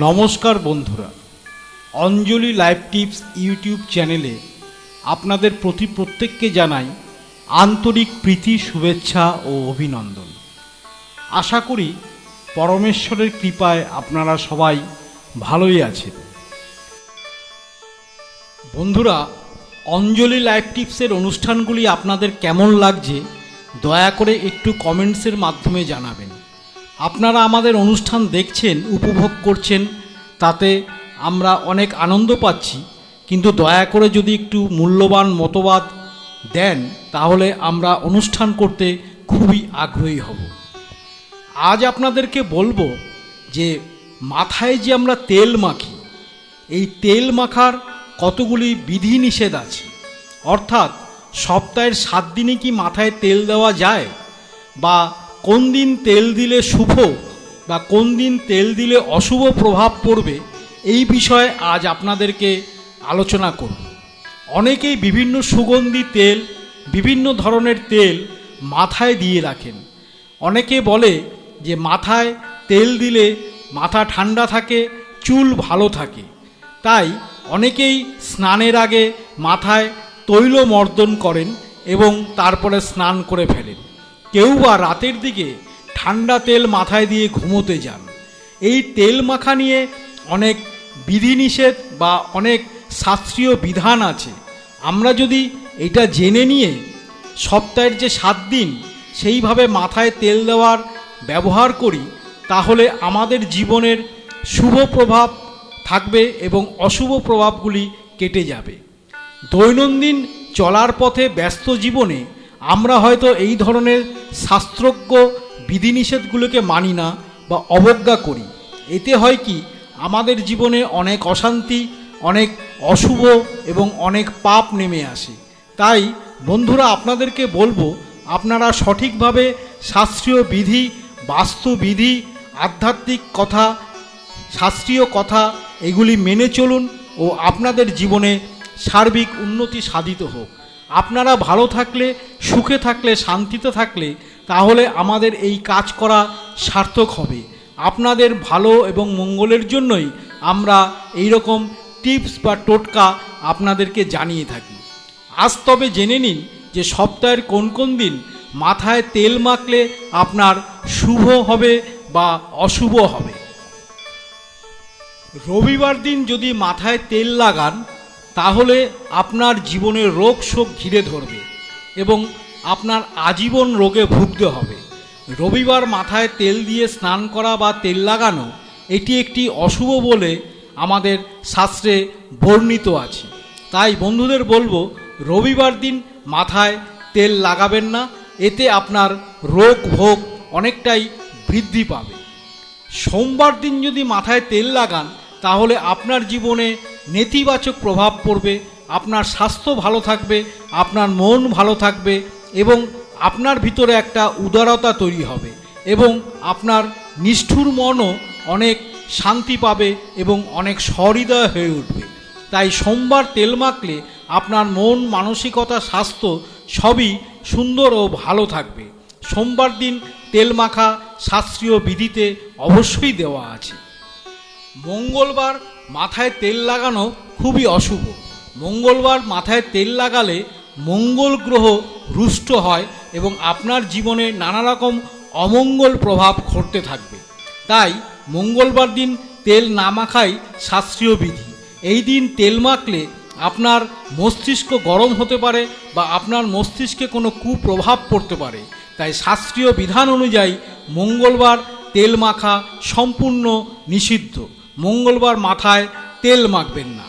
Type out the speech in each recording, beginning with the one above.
নমস্কার বন্ধুরা। অঞ্জলি live tips YouTube চ্যানেলে আপনাদের প্রতি প্রত্যেককে জানাই আন্তরিক প্রীতি, শুভেচ্ছা ও অভিনন্দন। আশা করি পরমেশ্বরের কৃপায় আপনারা সবাই ভালোই আছেন। বন্ধুরা, অঞ্জলি লাইভ টিপসের অনুষ্ঠানগুলি আপনাদের কেমন লাগছে, দয়া করে একটু কমেন্টসের মাধ্যমে জানাবেন। আপনারা আমাদের অনুষ্ঠান দেখছেন, উপভোগ করছেন, তাতে আমরা অনেক আনন্দ পাচ্ছি। কিন্তু দয়া করে যদি একটু মূল্যবান মতবাদ দেন, তাহলে আমরা অনুষ্ঠান করতে খুবই আগ্রহী হব। আজ আপনাদেরকে বলব যে, মাথায় যে আমরা তেল মাখি, এই তেল মাখার কতগুলি বিধিনিষেধ আছে? অর্থাৎ সপ্তাহের সাত দিনে কি মাথায় তেল দেওয়া যায়? বা কোন দিন তেল দিলে শুভ বা কোন দিন তেল দিলে অশুভ প্রভাব পড়বে, এই বিষয়ে আজ আপনাদেরকে আলোচনা করব। অনেকেই বিভিন্ন সুগন্ধি তেল, বিভিন্ন ধরনের তেল মাথায় দিয়ে রাখেন। অনেকে বলে যে মাথায় তেল দিলে মাথা ঠান্ডা থাকে, চুল ভালো থাকে। তাই অনেকেই স্নানের আগে মাথায় তৈল মর্দন করেন এবং তারপরে স্নান করে ফেলেন। কেউ বা রাতের দিকে ঠান্ডা তেল মাথায় দিয়ে ঘুমোতে যান। এই তেল মাখা নিয়ে অনেক বিধিনিষেধ বা অনেক শাস্ত্রীয় বিধান আছে। আমরা যদি এটা জেনে নিয়ে সপ্তাহের যে সাত দিন সেইভাবে মাথায় তেল দেওয়ার ব্যবহার করি, তাহলে আমাদের জীবনের শুভ প্রভাব থাকবে এবং অশুভ প্রভাবগুলি কেটে যাবে। দৈনন্দিন চলার পথে ব্যস্ত জীবনে আমরা হয়তো এই ধরনের শাস্ত্রজ্ঞ বিধিনিষেধগুলোকে মানি না বা অবজ্ঞা করি। এতে হয় কি, আমাদের জীবনে অনেক অশান্তি, অনেক অশুভ এবং অনেক পাপ নেমে আসে। তাই, বন্ধুরা, আপনাদেরকে বলব, আপনারা সঠিকভাবে শাস্ত্রীয় বিধি বাস্তুবিধি আধ্যাত্মিক কথা, শাস্ত্রীয় কথা, এগুলি মেনে চলুন ও আপনাদের জীবনে সার্বিক উন্নতি সাধিত হোক। আপনারা ভালো থাকলে, সুখে থাকলে, শান্তিতে থাকলে, তাহলে আমাদের এই কাজ করা সার্থক হবে। আপনাদের ভালো এবং মঙ্গলের জন্যই আমরা এই রকম টিপস বা টোটকা আপনাদেরকে জানিয়ে থাকি। আজ তবে জেনে নিন যে সপ্তাহের কোন কোন দিন মাথায় তেল মাখলে আপনার শুভ হবে বা অশুভ হবে। রবিবার দিন যদি মাথায় তেল লাগান তাহলে আপনার জীবনে রোগ শোক ঘিরে ধরবে এবং আপনার আজীবন রোগে ভুগতে হবে। রবিবার মাথায় তেল দিয়ে স্নান করা বা তেল লাগানো, এটি একটি অশুভ বলে আমাদের শাস্ত্রে বর্ণিত আছে। তাই বন্ধুদের বলব, রবিবার দিন মাথায় তেল লাগাবেন না, এতে আপনার রোগ ভোগ অনেকটাই বৃদ্ধি পাবে। সোমবার দিন যদি মাথায় তেল লাগান, তাহলে আপনার জীবনে নেতিবাচক প্রভাব পড়বে, আপনার স্বাস্থ্য ভালো থাকবে, আপনার মন ভালো থাকবে এবং আপনার ভিতরে একটা উদারতা তৈরি হবে এবং আপনার নিষ্ঠুর মনও অনেক শান্তি পাবে এবং অনেক সহৃদয় হয়ে উঠবে। তাই সোমবার তেল মাখলে আপনার মন, মানসিকতা, স্বাস্থ্য সবই সুন্দর ও ভালো থাকবে। সোমবার দিন তেল মাখা শাস্ত্রীয় বিধিতে অবশ্যই দেওয়া আছে। মঙ্গলবার মাথায় তেল লাগানো খুবই অশুভ। মঙ্গলবার মাথায় তেল লাগালে মঙ্গল গ্রহ রুষ্ট হয় এবং আপনার জীবনে নানা রকম অমঙ্গল প্রভাব ঘটতে থাকবে। তাই মঙ্গলবার দিন তেল না মাখাই শাস্ত্রীয় বিধি। এই দিন তেল মাখলে আপনার মস্তিষ্ক গরম হতে পারে বা আপনার মস্তিষ্কে কোনো কুপ্রভাব পড়তে পারে। তাই শাস্ত্রীয় বিধান অনুযায়ী মঙ্গলবার তেল মাখা সম্পূর্ণ নিষিদ্ধ। মঙ্গলবার মাথায় তেল মাখবেন না।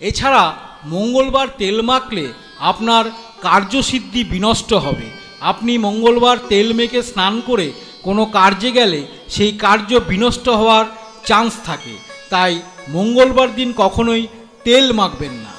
এছাড়া মঙ্গলবার তেল মাখলে আপনার কার্যসিদ্ধি বিনষ্ট হবে। আপনি মঙ্গলবার তেল মেখে স্নান করে কোনো কার্যে গেলে সেই কার্য বিনষ্ট হওয়ার চান্স থাকে। তাই মঙ্গলবার দিন কখনোই তেল মাখবেন না।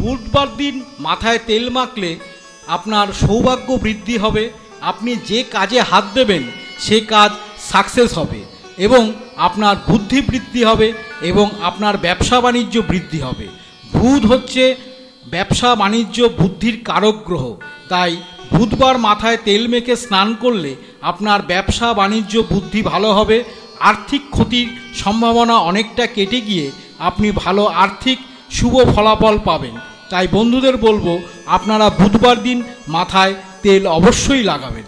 বুধবার দিন মাথায় তেল মাখলে আপনার সৌভাগ্য বৃদ্ধি হবে। আপনি যে কাজে হাত দেবেন, সে কাজ সাকসেস হবে। এবং আপনার বুদ্ধি বৃদ্ধি হবে এবং আপনার ব্যবসা বাণিজ্য বৃদ্ধি হবে। বুধ হচ্ছে ব্যবসা বাণিজ্য বুদ্ধির কারক গ্রহ। তাই বুধবার মাথায় তেল মেখে স্নান করলে আপনার ব্যবসা বাণিজ্য বুদ্ধি ভালো হবে। আর্থিক ক্ষতির সম্ভাবনা অনেকটা কেটে গিয়ে আপনি ভালো আর্থিক শুভ ফলাফল পাবেন। তাই বন্ধুদের বলব, আপনারা বুধবার দিন মাথায় তেল অবশ্যই লাগাবেন।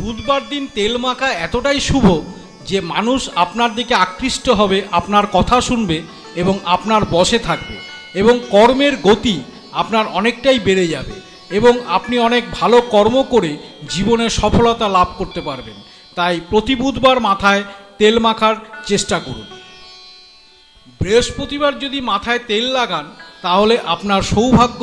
বুধবার দিন তেল মাখা এতটাই শুভ যে মানুষ আপনার দিকে আকৃষ্ট হবে, আপনার কথা শুনবে এবং আপনার বসে থাকবে এবং কর্মের গতি আপনার অনেকটাই বেড়ে যাবে এবং আপনি অনেক ভালো কর্ম করে জীবনে সফলতা লাভ করতে পারবেন। তাই প্রতি বুধবার মাথায় তেল মাখার চেষ্টা করুন। বৃহস্পতিবার যদি মাথায় তেল লাগান, তাহলে আপনার সৌভাগ্য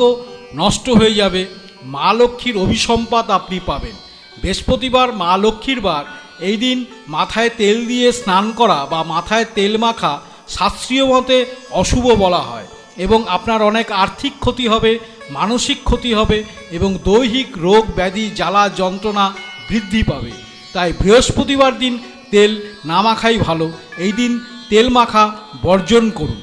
নষ্ট হয়ে যাবে। মা লক্ষ্মীর অভিসম্পাদ আপনি পাবেন। বৃহস্পতিবার মা লক্ষ্মীর বার এই দিন মাথায় তেল দিয়ে স্নান করা বা মাথায় তেল মাখা শাস্ত্রীয় মতে অশুভ বলা হয় এবং আপনার অনেক আর্থিক ক্ষতি হবে, মানসিক ক্ষতি হবে এবং দৈহিক রোগ, ব্যাধি, জ্বালা, যন্ত্রণা বৃদ্ধি পাবে। তাই বৃহস্পতিবার দিন তেল না মাখাই ভালো। এই দিন তেল মাখা বর্জন করুন।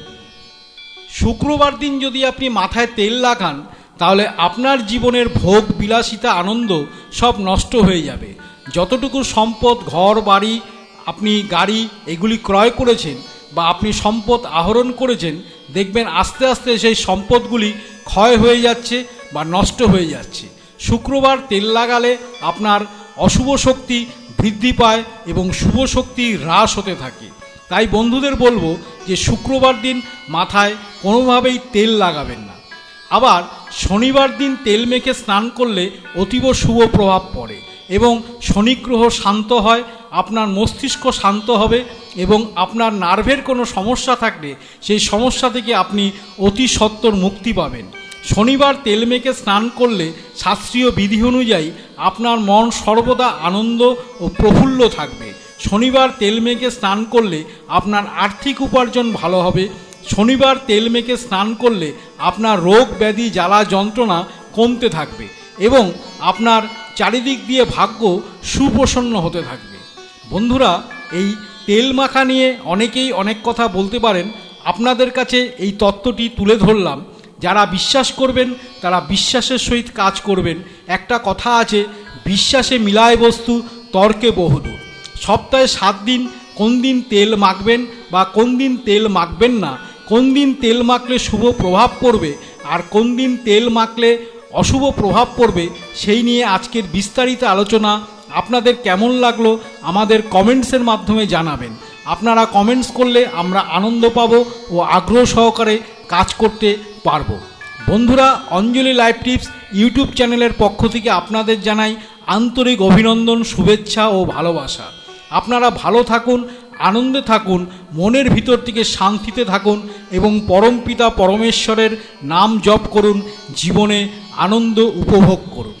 শুক্রবার দিন যদি আপনি মাথায় তেল লাগান, তাহলে আপনার জীবনের ভোগ, বিলাসিতা, আনন্দ সব নষ্ট হয়ে যাবে। যতটুকু সম্পদ, ঘর, বাড়ি আপনি, গাড়ি এগুলি ক্রয় করেছেন বা আপনি সম্পদ আহরণ করেছেন, দেখবেন আস্তে আস্তে সেই সম্পদগুলি ক্ষয় হয়ে যাচ্ছে বা নষ্ট হয়ে যাচ্ছে। শুক্রবার তেল লাগালে আপনার অশুভ শক্তি বৃদ্ধি পায় এবং শুভ শক্তি হ্রাস হতে থাকে। তাই বন্ধুদের বলব যে শুক্রবার দিন মাথায় কোনোভাবেই তেল লাগাবেন না। আবার শনিবার দিন তেল মেখে স্নান করলে অতীব শুভ প্রভাব পড়ে। এবং শনিগ্রহ শান্ত হয়, আপনার মস্তিষ্ক শান্ত হবে এবং আপনার নার্ভের কোনো সমস্যা থাকলে সেই সমস্যা থেকে আপনি অতি সত্বর মুক্তি পাবেন। শনিবার তেল মেখে স্নান করলে শাস্ত্রীয় বিধি অনুযায়ী আপনার মন সর্বদা আনন্দ ও প্রফুল্ল থাকবে। শনিবার তেল মেখে স্নান করলে আপনার আর্থিক উপার্জন ভালো হবে। শনিবার তেল মেখে স্নান করলে আপনার রোগ ব্যাধি, জ্বালা, যন্ত্রণা কমতে থাকবে এবং আপনার চারিদিক দিয়ে ভাগ্য সুপ্রসন্ন হতে থাকবে। বন্ধুরা, এই তেল মাখা নিয়ে অনেকেই অনেক কথা বলতে পারেন। আপনাদের কাছে এই তত্ত্বটি তুলে ধরলাম। যারা বিশ্বাস করবেন, তারা বিশ্বাসের সহিত কাজ করবেন। একটা কথা আছে, বিশ্বাসে মিলায় বস্তু, তর্কে বহুদূর। সপ্তাহে সাত দিন, কোন দিন তেল মাখবেন বা কোন দিন তেল মাখবেন না। কোন দিন তেল মাখলে শুভ প্রভাব পড়বে, আর কোন দিন তেল মাখলে অশুভ প্রভাব পড়বে সেই নিয়ে আজকের বিস্তারিত আলোচনা আপনাদের কেমন লাগল আমাদের কমেন্টসের মাধ্যমে জানাবেন। আপনারা কমেন্টস করলে আমরা আনন্দ পাব ও আগ্রহ সহকারে কাজ করতে পারব। বন্ধুরা, অঞ্জলি লাইভ টিপস ইউটিউব চ্যানেলের পক্ষ থেকে আপনাদের জানাই আন্তরিক অভিনন্দন, শুভেচ্ছা ও ভালোবাসা। আপনারা ভালো থাকুন, আনন্দে থাকুন, মনের ভিতর থেকে শান্তিতে থাকুন এবং পরমপিতা পরমেশ্বরের নাম জপ করুন জীবনে আনন্দ উপভোগ করুন।